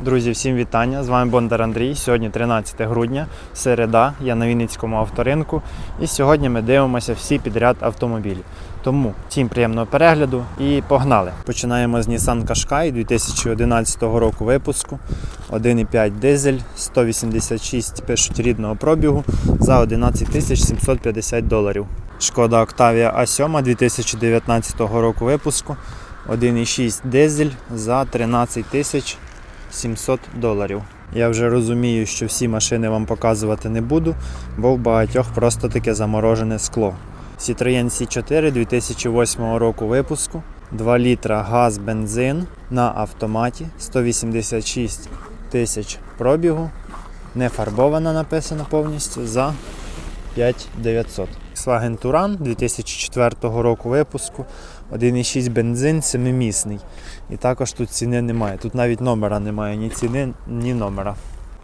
Друзі, всім вітання! З вами Бондар Андрій. Сьогодні 13 грудня, середа. Я на Вінницькому авторинку. І сьогодні ми дивимося всі підряд автомобілі. Тому всім приємного перегляду і погнали! Починаємо з Nissan Qashqai 2011 року випуску. 1,5 дизель, 186 пишуть рідного пробігу за 11 тисяч 750 доларів. Шкода Octavia A7 2019 року випуску. 1,6 дизель за 13 тисяч 700 доларів. Я вже розумію, що всі машини вам показувати не буду, бо в багатьох просто таке заморожене скло. Citroën C4 2008 року випуску, 2 літра газ бензин на автоматі, 186 тисяч пробігу, не фарбована написано повністю за 5900. Volkswagen Touran 2004 року випуску, 1,6 бензин, 7-місний. І також тут ціни немає. Тут навіть номера немає, ні ціни, ні номера.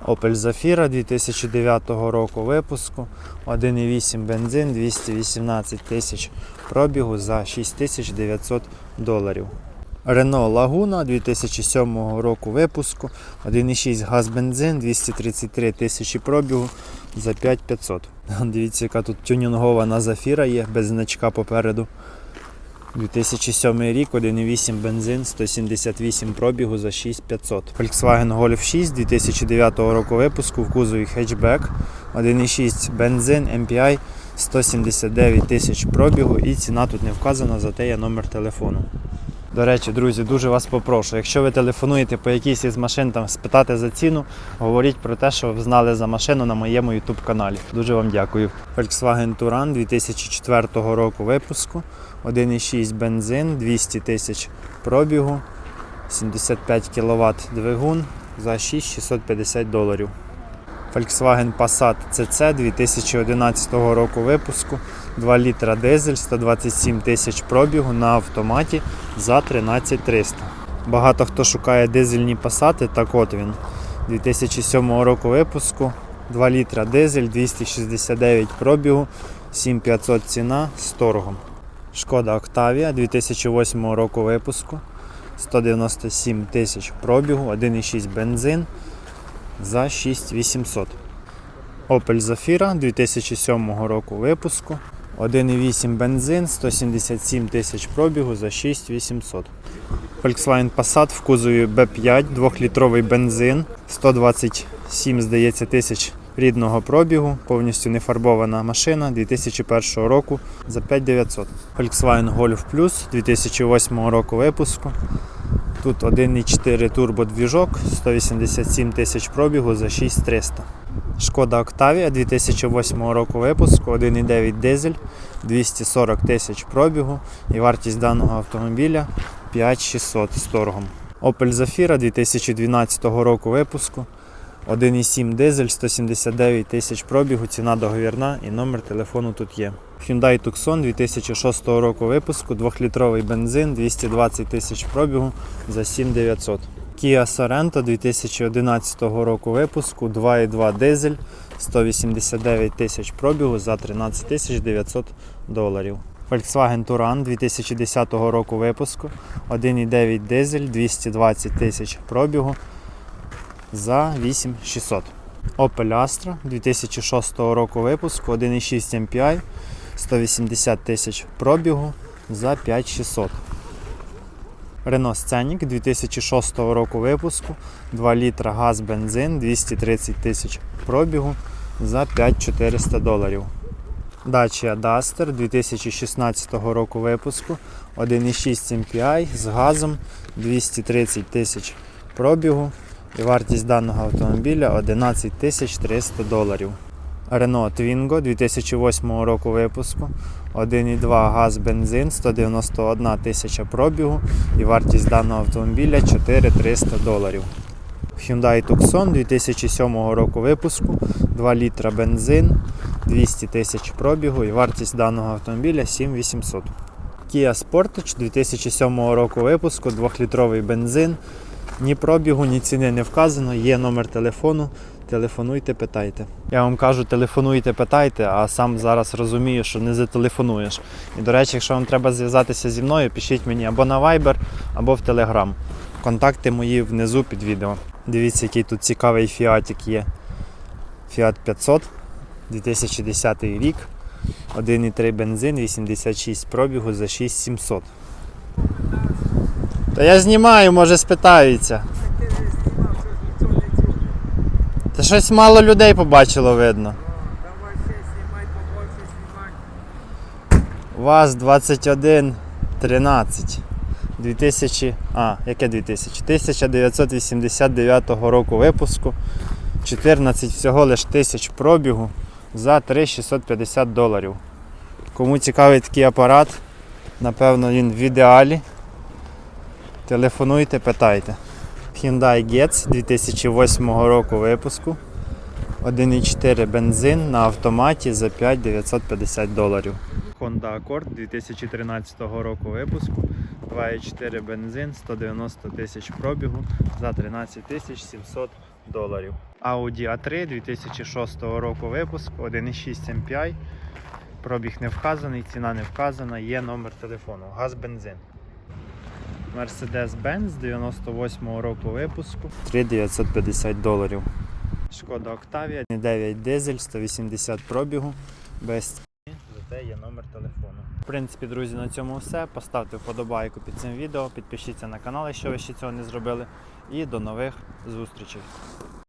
Opel Zafira 2009 року випуску, 1,8 бензин, 218 тисяч пробігу за 6900 доларів. Renault Laguna 2007 року випуску, 1,6 газ бензин, 233 тисячі пробігу за 5500. Дивіться, яка тут тюнінгована зафіра є без значка попереду. 2007 рік, 1,8 бензин, 178 пробігу за 6500. Volkswagen Golf 6 2009 року випуску в кузові хетчбек, 1,6 бензин, MPI, 179 тисяч пробігу і ціна тут не вказана, зате є номер телефону. До речі, друзі, дуже вас попрошу. Якщо ви телефонуєте по якійсь із машин, там спитати за ціну, говоріть про те, що ви знали за машину на моєму YouTube каналі. Дуже вам дякую. Volkswagen Touran 2004 року випуску, 1,6 бензин, 200 тисяч пробігу, 75 кВт двигун за 6650 доларів. Volkswagen Passat CC 2011 року випуску, 2 літра дизель, 127 тисяч пробігу на автоматі за 13300. Багато хто шукає дизельні пасати, так от він. 2007 року випуску, 2 літра дизель, 269 пробігу, 7500 ціна з торгом. Шкода Octavia 2008 року випуску, 197 тисяч пробігу, 1,6 бензин за 6800. Opel Zafira 2007 року випуску. 1,8 бензин, 177 тисяч пробігу за 6800. Volkswagen Passat в кузові B5, 2-літровий бензин, 127, здається, тисяч рідного пробігу, повністю нефарбована машина 2001 року за 5900. Volkswagen Golf Plus 2008 року випуску. Тут 1,4 турбодвіжок, 187 тисяч пробігу за 6300. Шкода Octavia 2008 року випуску, 1,9 дизель, 240 тисяч пробігу і вартість даного автомобіля 5600 з торгом. Opel Zafira 2012 року випуску, 1,7 дизель, 179 тисяч пробігу, ціна договірна і номер телефону тут є. Hyundai Tucson 2006 року випуску, 2-літровий бензин, 220 тисяч пробігу за 7900. Kia Sorento 2011 року випуску, 2,2 дизель, 189 тисяч пробігу за 13 тисяч 900 доларів. Volkswagen Touran 2010 року випуску, 1,9 дизель, 220 тисяч пробігу за 8600. Opel Astra 2006 року випуску, 1,6 MPI, 180 тисяч пробігу за 5600. Renault Scenic 2006 року випуску, 2 літра газ бензин, 230 тисяч пробігу за 5400 доларів. Dacia Duster 2016 року випуску, 1,6 MPI з газом 230 тисяч пробігу і вартість даного автомобіля 11 300 доларів. Renault Twingo 2008 року випуску, 1,2 газ бензин, 191 тисяча пробігу і вартість даного автомобіля 4300 доларів. Hyundai Tucson 2007 року випуску, 2 літра бензин, 200 тисяч пробігу і вартість даного автомобіля 7800. Kia Sportage 2007 року випуску, 2-літровий бензин. Ні пробігу, ні ціни не вказано, є номер телефону. Телефонуйте, питайте. Я вам кажу, телефонуйте, питайте, а сам зараз розумію, що не зателефонуєш. І до речі, якщо вам треба зв'язатися зі мною, пишіть мені або на Viber, або в Telegram. Контакти мої внизу під відео. Дивіться, який тут цікавий фіатик є. Fiat 500, 2010 рік. 1,3 бензин, 86 пробігу за 6700. Та я знімаю, може спитаються. Та щось мало людей побачило видно. Давай ще знімай, побольше знімай. ВАЗ 21 13. 2000, а, яке 2000? 1989 року випуску. 14 всього лиш тисяч пробігу за 3650 доларів. Кому цікавий такий апарат, напевно він в ідеалі. Телефонуйте, питайте. Hyundai Getz 2008 року випуску. 1,4 бензин на автоматі за 5950 доларів. Honda Accord 2013 року випуску. 2,4 бензин, 190 тисяч пробігу за 13 тисяч 700 доларів. Audi A3 2006 року випуску, 1,6 MPI. Пробіг не вказаний, ціна не вказана, є номер телефону. Газ бензин. Mercedes-Benz 98-го року випуску 3950 доларів. Шкода Octavia 9 дизель, 180 пробігу, без зате є номер телефону. В принципі, друзі, на цьому все. Поставте вподобайку під цим відео, підпишіться на канал, якщо ви ще цього не зробили. І до нових зустрічей.